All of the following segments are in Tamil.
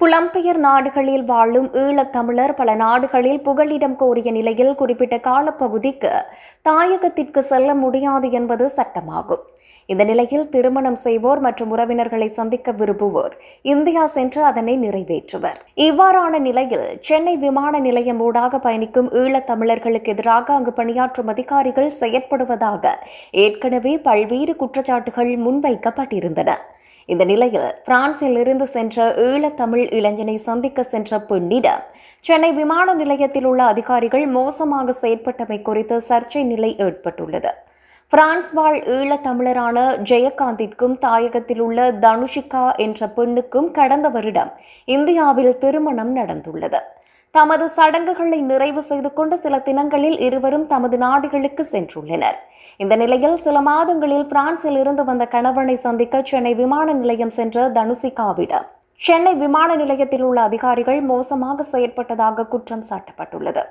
புலம்பெயர் நாடுகளில் வாழும் ஈழத்தமிழர் பல நாடுகளில் புகலிடம் கோரிய நிலையில் குறிப்பிட்ட காலப்பகுதிக்கு தாயகத்திற்கு செல்ல முடியாது என்பது சட்டமாகும். இந்த நிலையில் திருமணம் செய்வோர் மற்றும் உறவினர்களை சந்திக்க விரும்புவோர் இந்தியா சென்று அதனை நிறைவேற்றுவர். இவ்வாறான நிலையில் சென்னை விமான நிலையம் ஊடாக பயணிக்கும் ஈழத்தமிழர்களுக்கு எதிராக அங்கு பணியாற்றும் அதிகாரிகள் செயற்படுவதாக ஏற்கனவே பல்வேறு குற்றச்சாட்டுகள் முன்வைக்கப்பட்டிருந்தன. இந்த நிலையில் பிரான்சில் இருந்து சென்ற ஈழத்தமிழ் இளைஞனை சந்திக்க சென்ற பெண்ணிடம் சென்னை விமான நிலையத்தில் உள்ள அதிகாரிகள் மோசமாக செயற்பட்டமை குறித்து சர்ச்சை நிலை ஏற்பட்டுள்ளது. பிரான்ஸ் வாழ் ஈழத்தமிழரான ஜெயகாந்திற்கும் தாயகத்தில் உள்ள தனுஷிகா என்ற பெண்ணுக்கும் கடந்த வருடம் இந்தியாவில் திருமணம் நடந்துள்ளது. தமது சடங்குகளை நிறைவு செய்து கொண்ட சில தினங்களில் இருவரும் தமது நாடுகளுக்கு சென்றுள்ளனர். இந்த நிலையில் சில மாதங்களில் பிரான்சில் இருந்து வந்த கணவனை சந்திக்க சென்னை விமான நிலையம் சென்ற தனுசிகாவிடம் சென்னை விமான நிலையத்தில் உள்ள அதிகாரிகள் மோசமாக செயற்பட்டதாக குற்றம் சாட்டப்பட்டுள்ளது.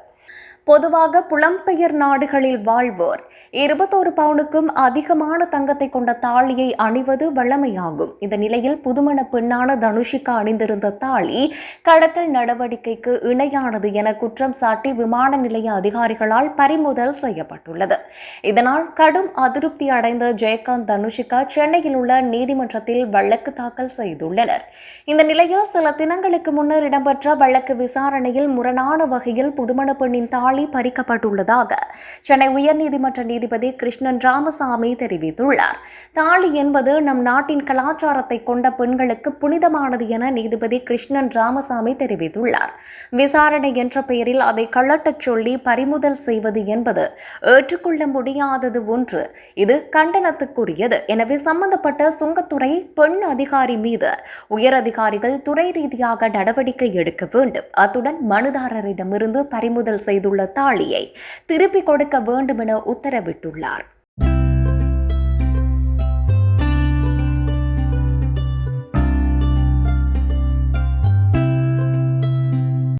பொதுவாக புலம்பெயர் நாடுகளில் வாழ்வோர் இருபத்தோரு பவுனுக்கும் அதிகமான தங்கத்தை கொண்ட தாலியை அணிவது வழமையாகும். இந்த நிலையில் புதுமண பெண்ணான தனுஷிகா அணிந்திருந்த தாலி கடத்தல் நடவடிக்கைக்கு இணையானது என குற்றம் சாட்டி விமான நிலைய அதிகாரிகளால் பறிமுதல் செய்யப்பட்டுள்ளது. இதனால் கடும் அதிருப்தி அடைந்த ஜெயகாந்த் தனுஷிகா சென்னையில் உள்ள நீதிமன்றத்தில் வழக்கு தாக்கல் செய்துள்ளனர். இந்த நிலையில் சில தினங்களுக்கு முன்னர் இடம்பெற்ற வழக்கு விசாரணையில் முரணான வகையில் புதுமண பெண் பெண்ணின் தாலி பறிக்கப்பட்டுள்ளதாக சென்னை உயர்நீதிமன்ற நீதிபதி கிருஷ்ணன் ராமசாமி தெரிவித்துள்ளார். தாலி என்பது நம் நாட்டின் கலாச்சாரத்தை கொண்ட பெண்களுக்கு புனிதமானது என நீதிபதி கிருஷ்ணன் ராமசாமி தெரிவித்துள்ளார். விசாரணை என்ற பெயரில் அதை கள்ளட்டச் சொல்லி பறிமுதல் செய்வது என்பது ஏற்றுக்கொள்ள முடியாதது ஒன்று. இது கண்டனத்துக்குரியது. எனவே சம்பந்தப்பட்ட சுங்கத்துறை பெண் அதிகாரி மீது உயர் அதிகாரிகள் துறை ரீதியாக நடவடிக்கை எடுக்க வேண்டும். அத்துடன் மனுதாரரிடமிருந்து பறிமுதல் செய்துள்ள தாலியை திருப்பிக் கொடுக்க வேண்டுமென உத்தரவிட்டுள்ளார்.